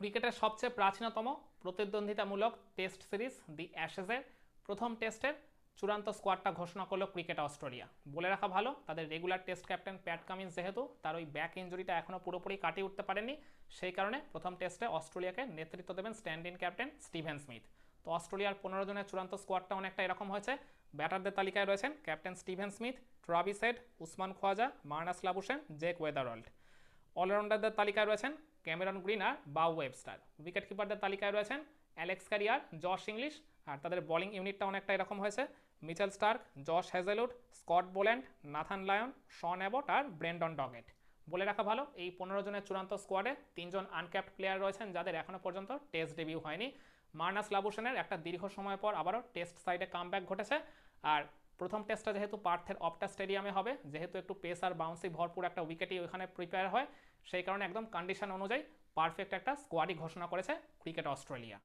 ক্রিকেটের সবচেয়ে প্রাচীনতম প্রতিদ্বন্দ্বিতামূলক টেস্ট সিরিজ দি অ্যাশেজের প্রথম টেস্টের চূড়ান্ত স্কোয়াডটা ঘোষণা করল ক্রিকেট অস্ট্রেলিয়া। বলে রাখা ভালো, তাদের regular test captain Pat Cummins যেহেতু তার ওই ব্যাক ইঞ্জুরিটা এখনও পুরোপুরি কাটিয়ে উঠতে পারেনি সেই কারণে প্রথম টেস্টে অস্ট্রেলিয়াকে নেতৃত্ব দেবেন stand in captain Steven Smith. তো অস্ট্রেলিয়ার পনেরো জনের চূড়ান্ত স্কোয়াডটা অনেকটা এরকম হয়েছে, ব্যাটারদের তালিকায় রয়েছেন captain Steven Smith Travis Head Usman Khawaja, Marnus Labuschagne Jake Weatherald অলরাউন্ডারদের তালিকায় রয়েছেন ক্যামেরন গ্রিন আর বাউ ওয়েবস্টার। উইকেট কিপারদের তালিকায় রয়েছেন অ্যালেক্স ক্যারিয়ার, জশ ইংলিশ আর তাদের বোলিং ইউনিটটা অনেকটা এরকম হয়েছে। Mitchell Starc, Josh Hazlewood Scott Boland, Nathan Lyon, Sean Abbott আর ব্রেন্ডন ডগেট। বলে রাখা ভালো, এই পনেরো জনের চূড়ান্ত স্কোয়াডে তিনজন আনক্যাপ্ট প্লেয়ার রয়েছেন যাদের এখনও পর্যন্ত টেস্ট ডেবিউ হয়নি। মার্নাস লাবুসেনের একটা দীর্ঘ সময় পর আবারও টেস্ট সাইডে কামব্যাক ঘটেছে। আর প্রথম টেস্টটা যেহেতু পার্থের অপটা স্টেডিয়ামে হবে, যেহেতু একটু পেস আর বাউন্সি ভরপুর একটা উইকেটই ওখানে প্রিপেয়ার হয়, সেই কারণে একদম কন্ডিশন অনুযায়ী পারফেক্ট একটা স্কোয়াডই ঘোষণা করেছে ক্রিকেট অস্ট্রেলিয়া।